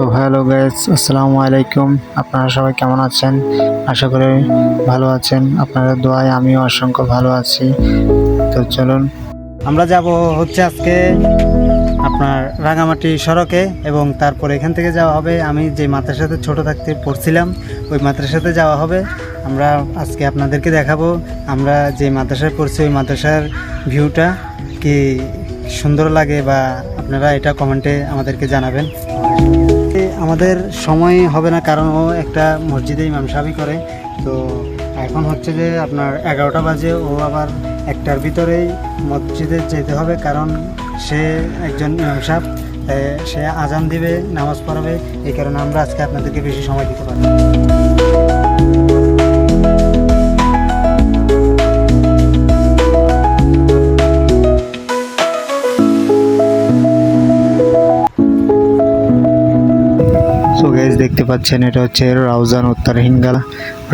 তো hello guys আসসালামু আলাইকুম। আপনারা সবাই কেমন আছেন? আশা করি ভালো আছেন। আপনাদের দোয়ায় আমিও অসংখ্য ভালো আছি। তো চলুন, আমরা যাব হচ্ছে আজকে আপনার রাঙামাটি সড়কে এবং তারপর এখান থেকে যাওয়া হবে। আমি যে মাদ্রাসাতে ছোট থাকতে পড়ছিলাম, ওই মাদ্রাসাতে যাওয়া হবে। আমরা আজকে আপনাদেরকে দেখাবো, আমরা যে মাদ্রাসায় পড়ছি, ওই মাদ্রাসার ভিউটা কি সুন্দর লাগে বা আপনারা এটা কমেন্টে আমাদেরকে জানাবেন। আমাদের সময় হবে না, কারণ ও একটা মসজিদে ইমাম সাহেবই করে। তো এখন হচ্ছে যে আপনার এগারোটা বাজে, ও আবার একটার ভিতরেই মসজিদে যেতে হবে, কারণ সে একজন ইমাম সাহেব সে আজান দিবে, নামাজ পড়াবে, এই কারণে আমরা আজকে আপনাদেরকে বেশি সময় দিতে পারি পাচ্ছেন, এটা হচ্ছে রাউজান উত্তর হিঙ্গালা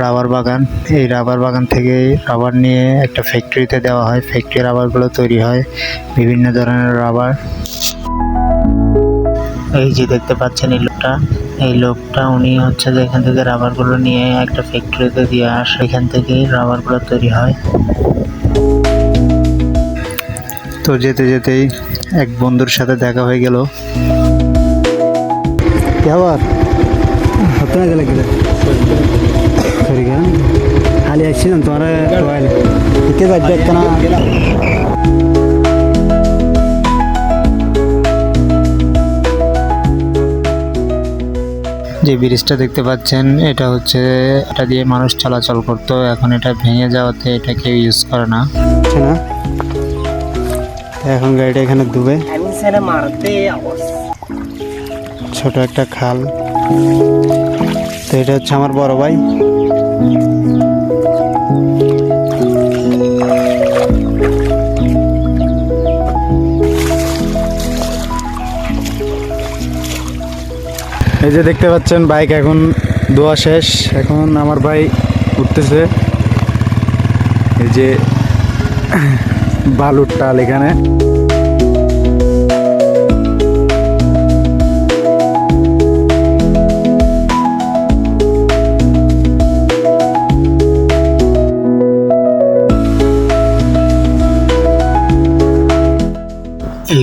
রাবার বাগান। এই রাবার বাগান থেকে রাবার নিয়ে একটা ফ্যাক্টরিতে দেওয়া হয়। ফ্যাক্টরি রাবারগুলো তৈরি হয় বিভিন্ন ধরনের রাবার। এই যে দেখতে পাচ্ছেন এই লোকটা এই লোকটা উনি হচ্ছে যে এখান থেকে রাবারগুলো নিয়ে একটা ফ্যাক্টরিতে দিয়ে আসে, এখান থেকেই রাবারগুলো তৈরি হয়। তো যেতে যেতেই এক বন্ধুর সাথে দেখা হয়ে গেল। আবার ತೊಳೆದಲಾಗಿದೆ ಸರಿಗ ಅಲ್ಲಿ ತೊರೆ ಇಕ್ಕಿದ ಅಜ್ಜಕ್ಕನ যে ব্রিজটা দেখতে পাচ্ছেন এটা হচ্ছে এটা দিয়ে মানুষ চলাচল করতো। এখন এটা ভেঙে যাওয়াতে এটা কেউ ইউজ করে না। এখন গাড়িটা এখানে ডুবে। ছোট একটা খাল। এটা হচ্ছে আমার বড় ভাই। এই যে দেখতে পাচ্ছেন, বাইক এখন দোয়া শেষ। এখন আমার ভাই উঠতেছে। এই যে বালুর টাল এখানে।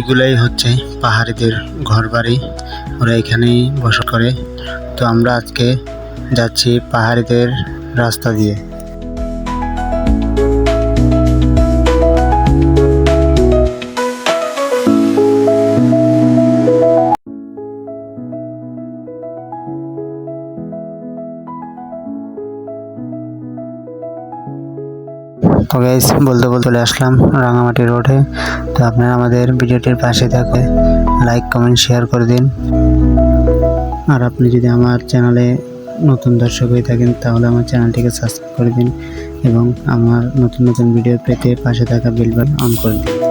এইগুলাই হচ্ছে পাহাড়িদের ঘর বাড়ি ওরা এখানেই বসত করে। তো আমরা আজকে যাচ্ছি পাহাড়িদের রাস্তা দিয়ে। তো গাইস বলতে বলতে চলে আসলাম রাঙামাটি রোডে তো আপনারা আমাদের ভিডিওটির পাশে থাকে লাইক কমেন্ট শেয়ার করে দিন। আর আপনি যদি আমার চ্যানেলে নতুন দর্শক হয়ে থাকেন, তাহলে আমার চ্যানেলটিকে সাবস্ক্রাইব করে দিন এবং আমার নতুন নতুন ভিডিও পেতে পাশে থাকা বেল বাটন অন করে দিন।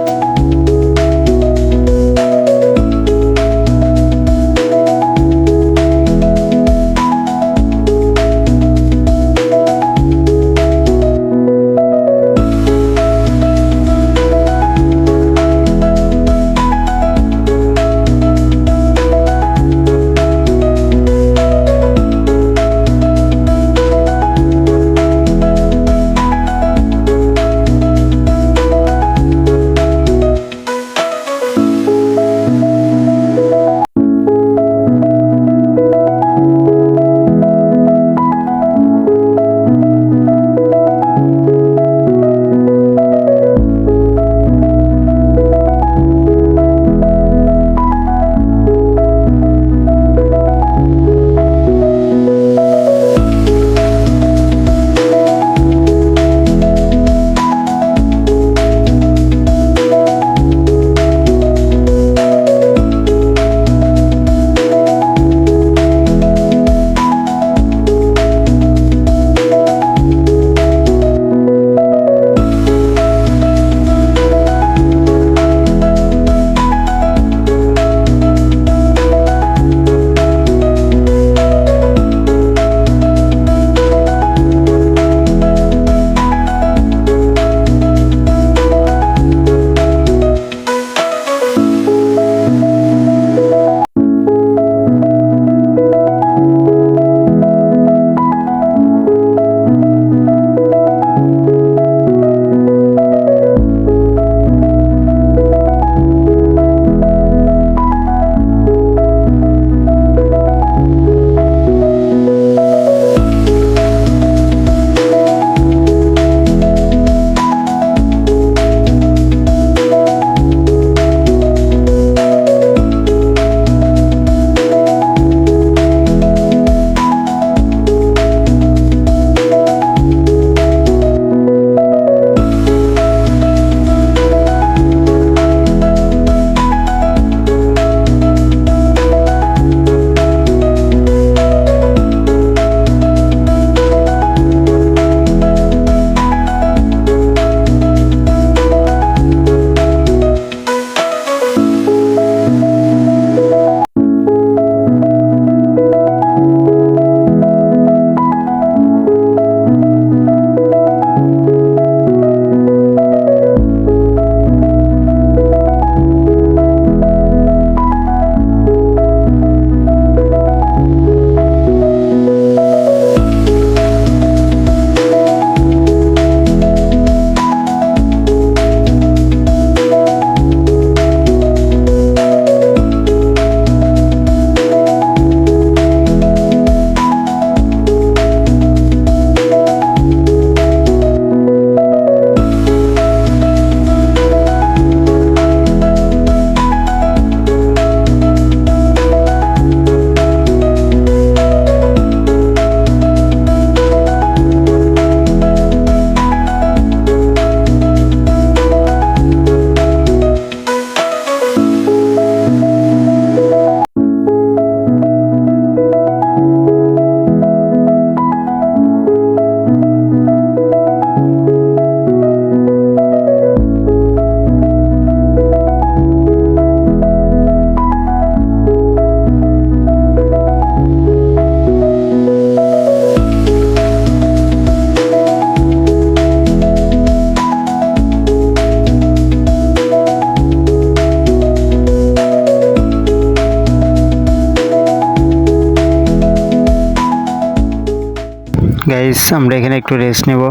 আমরা এখানে একটু রেস্ট নেব।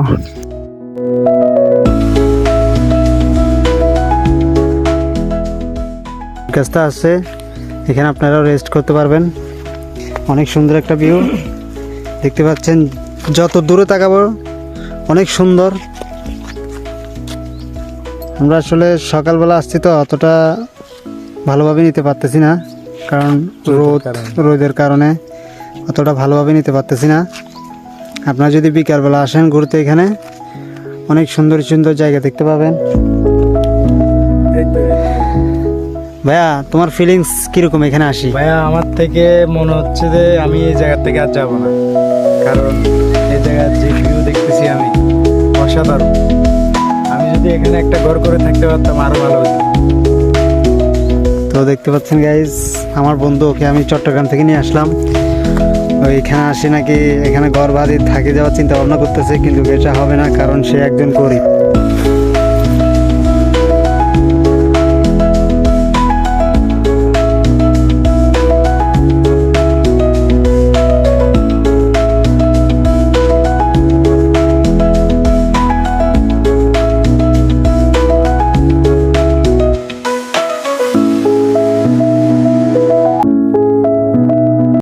গাছটা আছে এখানে আপনারাও রেস্ট করতে পারবেন। অনেক সুন্দর একটা ভিউ দেখতে পাচ্ছেন যত দূরে তাকাবো অনেক সুন্দর। আমরা আসলে সকালবেলা আসছি তো অতটা ভালোভাবে নিতে পারতেছি না কারণ রোদ রোদের কারণে অতটা ভালোভাবে নিতে পারতেছি না। আপনারা যদি বিকালবেলা আসেন ঘুরতে এখানে অনেক সুন্দর সুন্দর জায়গা দেখতে পাবেন। ভাইয়া তোমার ফিলিংস কীরকম এখানে আসি? ভাইয়া আমার থেকে মনে হচ্ছে যে আমি এই জায়গা থেকে আর যাব না। কারণ এই জায়গার যে ভিউ দেখতেছি আমি অসাধারণ। আমি যদি এখানে একটা ঘর করে থাকতে পারতাম আরও ভালো হতো। তো দেখতে পাচ্ছেন গাইজ আমার বন্ধু ওকে আমি চট্টগ্রাম থেকে নিয়ে আসলাম। ওই এখানে আসে নাকি, এখানে বাড়ি থাকে যাওয়ার চিন্তা ভাবনা করতেছে, কিন্তু এটা হবে না, কারণ সে একজন গরিব।